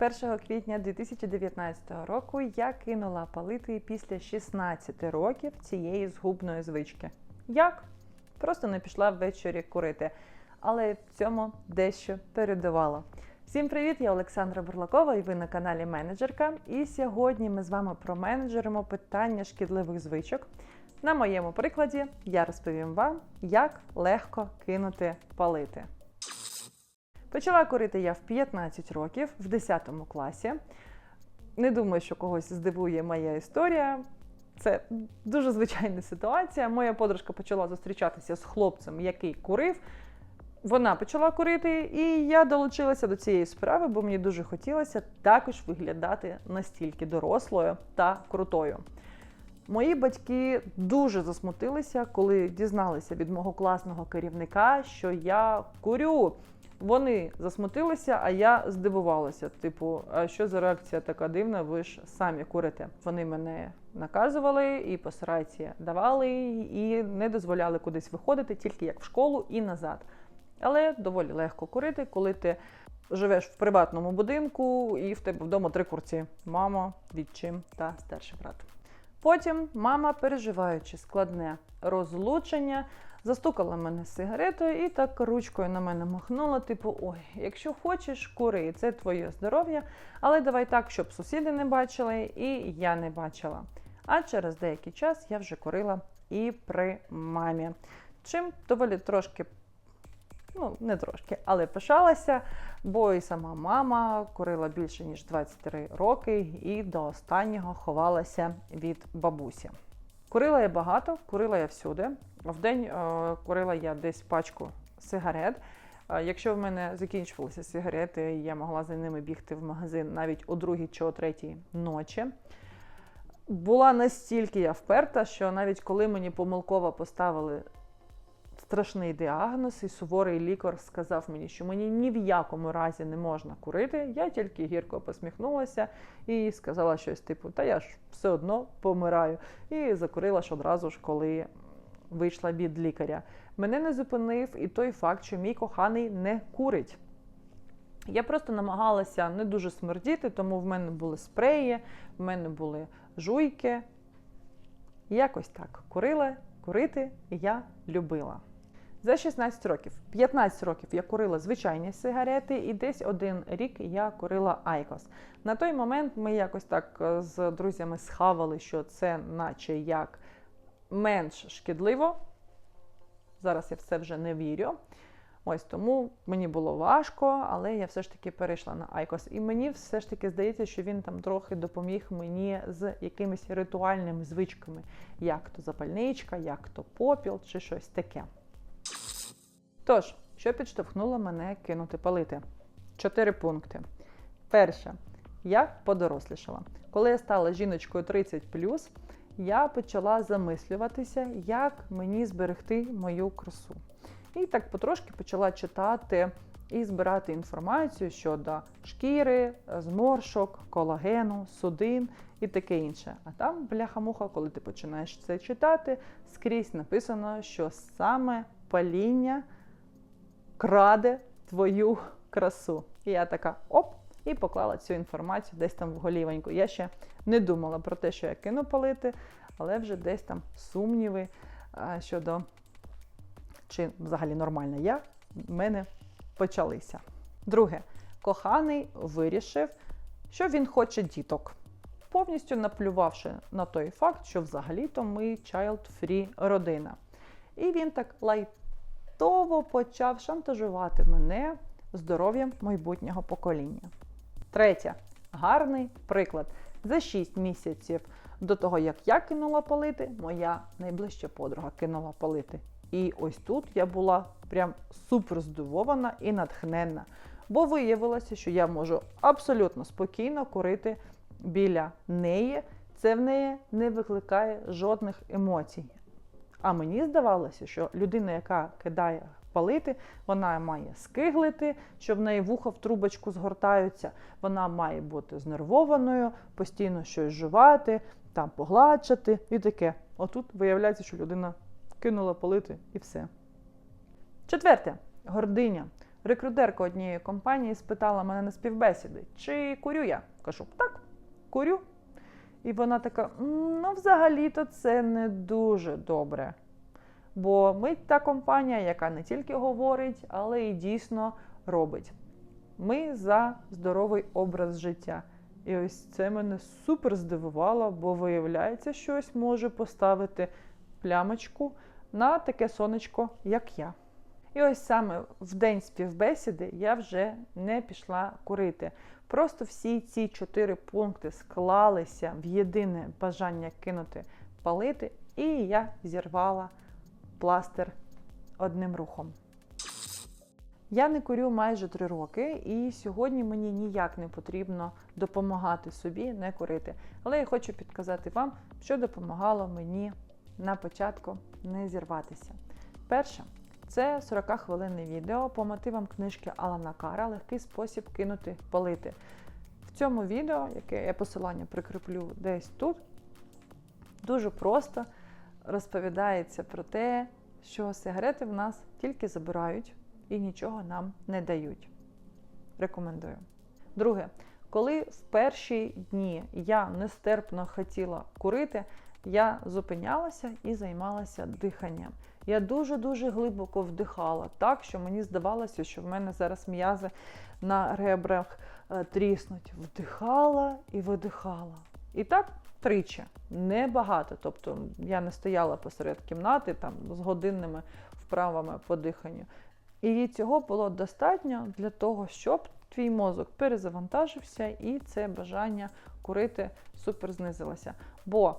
1 квітня 2019 року я кинула палити після 16 років цієї згубної звички. Як? Просто не пішла ввечері курити. Але в цьому дещо передувало. Всім привіт! Я Олександра Бурлакова і ви на каналі Менеджерка. І сьогодні ми з вами променеджеримо питання шкідливих звичок. На моєму прикладі я розповім вам, як легко кинути палити. Почала курити я в 15 років в 10 класі. Не думаю, що когось здивує моя історія. Це дуже звичайна ситуація. Моя подружка почала зустрічатися з хлопцем, який курив. Вона почала курити, і я долучилася до цієї справи, бо мені дуже хотілося також виглядати настільки дорослою та крутою. Мої батьки дуже засмутилися, коли дізналися від мого класного керівника, що я курю. Вони засмутилися, а я здивувалася. Типу, а що за реакція така дивна? Ви ж самі курите. Вони мене наказували і по сраці давали, і не дозволяли кудись виходити, тільки як в школу і назад. Але доволі легко курити, коли ти живеш в приватному будинку і в тебе вдома три курці: мама, відчим та старший брат. Потім мама, переживаючи складне розлучення, застукала мене сигаретою і так ручкою на мене махнула, типу: Ой, якщо хочеш, кури, це твоє здоров'я, але давай так, щоб сусіди не бачили, і я не бачила. А через деякий час я вже курила і при мамі. Чим доволі трошки ну не трошки, але пишалася, бо і сама мама курила більше ніж 23 роки і до останнього ховалася від бабусі. Курила я багато, курила я всюди. В день е, курила я десь пачку сигарет. Е, якщо в мене закінчувалися сигарети, я могла за ними бігти в магазин навіть о другій чи о третій ночі. Була настільки я вперта, що навіть коли мені помилково поставили страшний діагноз, і суворий лікар сказав мені, що мені ні в якому разі не можна курити. Я тільки гірко посміхнулася і сказала щось типу: Та я ж все одно помираю. І закурила ж одразу ж, коли вийшла від лікаря. Мене не зупинив і той факт, що мій коханий не курить. Я просто намагалася не дуже смердіти, тому в мене були спреї, в мене були жуйки. Якось так курила, курити я любила. За 16 років, 15 років я курила звичайні сигарети, і десь один рік я курила Айкос. На той момент ми якось так е, з друзями схавали, що це, наче як менш шкідливо. Зараз я в це вже не вірю. Ось тому мені було важко, але я все ж таки перейшла на Айкос. І мені все ж таки здається, що він там трохи допоміг мені з якимись ритуальними звичками, як то запальничка, як то попіл чи щось таке. Тож, що підштовхнуло мене кинути палити? Чотири пункти. Перше, я подорослішала. Коли я стала жіночкою 30, я почала замислюватися, як мені зберегти мою красу. І так потрошки почала читати і збирати інформацію щодо шкіри, зморшок, колагену, судин і таке інше. А там, бляха-муха, коли ти починаєш це читати, скрізь написано, що саме паління краде твою красу. І я така оп, і поклала цю інформацію десь там в голівеньку. Я ще не думала про те, що я кину палити, але вже десь там сумніви щодо чи взагалі нормальна я в мене почалися. Друге, коханий вирішив, що він хоче діток. Повністю наплювавши на той факт, що взагалі-то ми child-free родина. І він так лайт раптово почав шантажувати мене здоров'ям майбутнього покоління. Третє гарний приклад. За 6 місяців до того, як я кинула палити, моя найближча подруга кинула палити. І ось тут я була прям супер здивована і натхненна. Бо виявилося, що я можу абсолютно спокійно курити біля неї. Це в неї не викликає жодних емоцій. А мені здавалося, що людина, яка кидає палити, вона має скиглити, що в неї вуха в трубочку згортаються, вона має бути знервованою, постійно щось жувати, там погладшати і таке. Отут виявляється, що людина кинула палити і все. Четверте гординя. Рекрутерка однієї компанії спитала мене на співбесіди, чи курю я. Кажу, так, курю. І вона така: ну, взагалі-то це не дуже добре. Бо ми та компанія, яка не тільки говорить, але і дійсно робить. Ми за здоровий образ життя. І ось це мене супер здивувало, бо виявляється, щось може поставити плямочку на таке сонечко, як я. І ось саме в день співбесіди я вже не пішла курити. Просто всі ці чотири пункти склалися в єдине бажання кинути палити, і я зірвала пластир одним рухом. Я не курю майже три роки, і сьогодні мені ніяк не потрібно допомагати собі не курити. Але я хочу підказати вам, що допомагало мені на початку не зірватися. Перше, це 40-хвилинне відео по мотивам книжки Алана Кара Легкий спосіб кинути палити. В цьому відео, яке я посилання прикріплю десь тут, дуже просто розповідається про те, що сигарети в нас тільки забирають і нічого нам не дають. Рекомендую. Друге, коли в перші дні я нестерпно хотіла курити, я зупинялася і займалася диханням. Я дуже-дуже глибоко вдихала, так що мені здавалося, що в мене зараз м'язи на ребрах е, тріснуть. Вдихала і видихала. І так тричі, небагато. Тобто я не стояла посеред кімнати там з годинними вправами по диханню. І цього було достатньо для того, щоб твій мозок перезавантажився і це бажання курити супер знизилося. Бо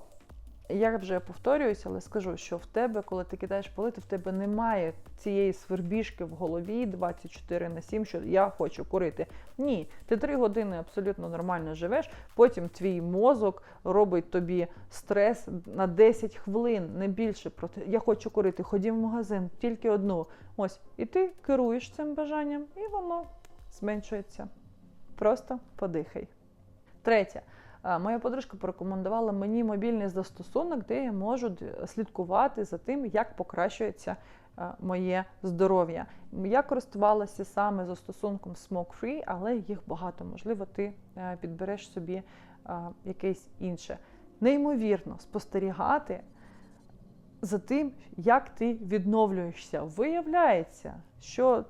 я вже повторююся, але скажу, що в тебе, коли ти кидаєш палити, в тебе немає цієї свербіжки в голові 24 на 7, що я хочу курити. Ні, ти 3 години абсолютно нормально живеш, потім твій мозок робить тобі стрес на 10 хвилин, не більше. Проти я хочу курити, ходім в магазин, тільки одну. Ось, і ти керуєш цим бажанням, і воно зменшується. Просто подихай. Третє. Моя подружка порекомендувала мені мобільний застосунок, де я можу слідкувати за тим, як покращується моє здоров'я. Я користувалася саме застосунком Smoke Free, але їх багато. Можливо, ти е, підбереш собі якесь інше. Неймовірно спостерігати за тим, як ти відновлюєшся. Виявляється, що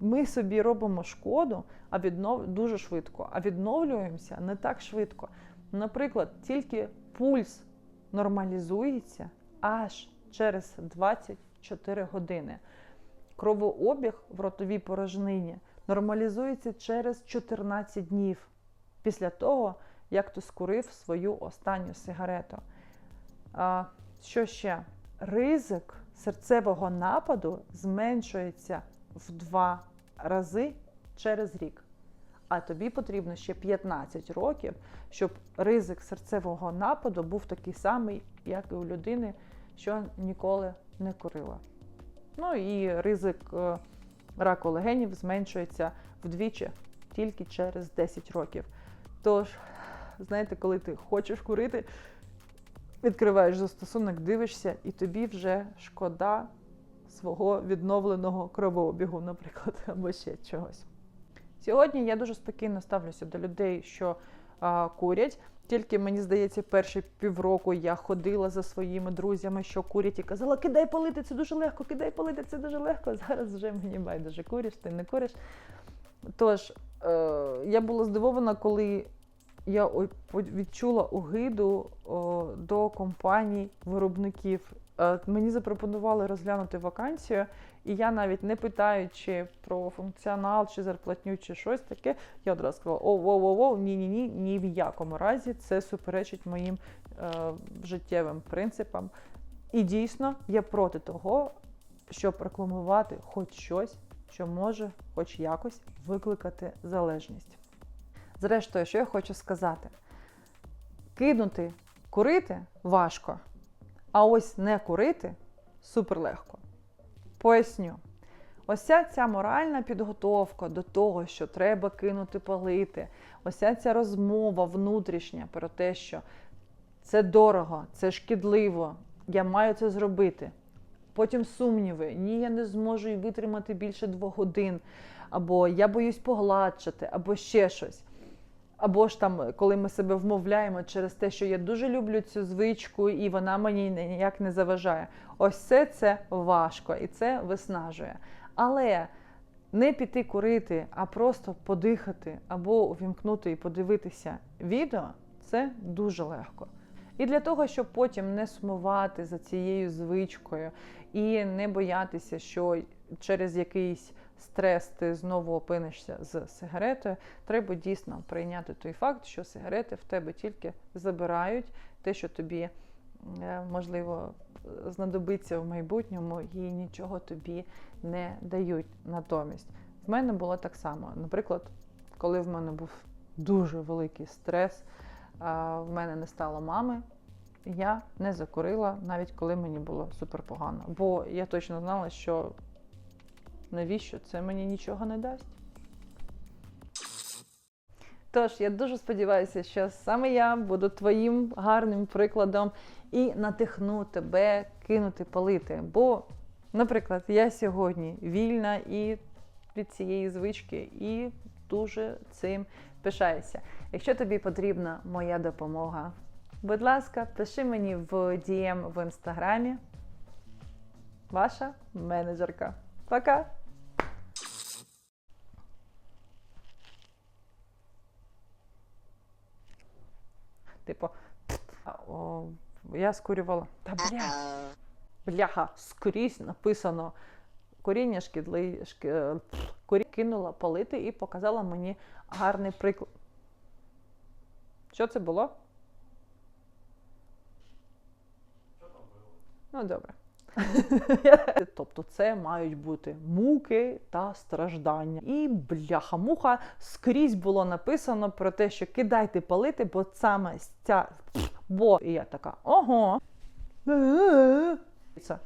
ми собі робимо шкоду, а віднов... дуже швидко, а відновлюємося не так швидко. Наприклад, тільки пульс нормалізується аж через 24 години. Кровообіг в ротовій порожнині нормалізується через 14 днів після того, як ти скурив свою останню сигарету. А, що ще? Ризик серцевого нападу зменшується в два рази через рік. А тобі потрібно ще 15 років, щоб ризик серцевого нападу був такий самий, як і у людини, що ніколи не курила. Ну і ризик е, раку легенів зменшується вдвічі тільки через 10 років. Тож, знаєте, коли ти хочеш курити, відкриваєш застосунок, дивишся, і тобі вже шкода свого відновленого кровообігу, наприклад, або ще чогось. Сьогодні я дуже спокійно ставлюся до людей, що а, курять. Тільки мені здається, перші півроку я ходила за своїми друзями, що курять, і казала, кидай палити, це дуже легко, кидай палити, це дуже легко. Зараз вже мені байдуже куриш, ти не куриш. Тож е, я була здивована, коли я відчула огиду до компаній виробників. Е, Мені запропонували розглянути вакансію, і я навіть не питаючи про функціонал чи зарплатню, чи щось таке, я одразу сказала: о, воу, воу, воу, ні, ні, ні, ні в якому разі це суперечить моїм е, життєвим принципам. І дійсно я проти того, щоб рекламувати хоч щось, що може хоч якось викликати залежність. Зрештою, що я хочу сказати: кинути курити важко, а ось не курити суперлегко. Поясню. Ось ця, моральна підготовка до того, що треба кинути палити, ось ця, розмова внутрішня про те, що це дорого, це шкідливо, я маю це зробити. потім сумніви. Ні, я не зможу і витримати більше двох годин, або я боюсь погладшати, або ще щось. Або ж там, коли ми себе вмовляємо через те, що я дуже люблю цю звичку, і вона мені ніяк не заважає. Ось все це важко і це виснажує. Але не піти курити, а просто подихати або увімкнути і подивитися відео це дуже легко. І для того, щоб потім не сумувати за цією звичкою і не боятися, що через якийсь стрес ти знову опинишся з сигаретою, треба дійсно прийняти той факт, що сигарети в тебе тільки забирають те, що тобі е, можливо знадобиться в майбутньому, і нічого тобі не дають натомість. В мене було так само. Наприклад, коли в мене був дуже великий стрес, в мене не стало мами, я не закурила, навіть коли мені було супер погано. Бо я точно знала, що навіщо це мені нічого не дасть. Тож, я дуже сподіваюся, що саме я буду твоїм гарним прикладом і натихну тебе кинути палити. Бо, наприклад, я сьогодні вільна і від цієї звички, і дуже цим пишаюся. Якщо тобі потрібна моя допомога, будь ласка, пиши мені в DM в інстаграмі. Ваша менеджерка. Пока! Типу, о, я скурювала. Та бля, бляха, скрізь написано. Коріння шкідли, шки, корі... кинула палити і показала мені гарний приклад. Що це було? Що там було? Ну, добре. тобто це мають бути муки та страждання. І бляха-муха скрізь було написано про те, що кидайте палити, бо саме ця. Бо і я така, ого. Це.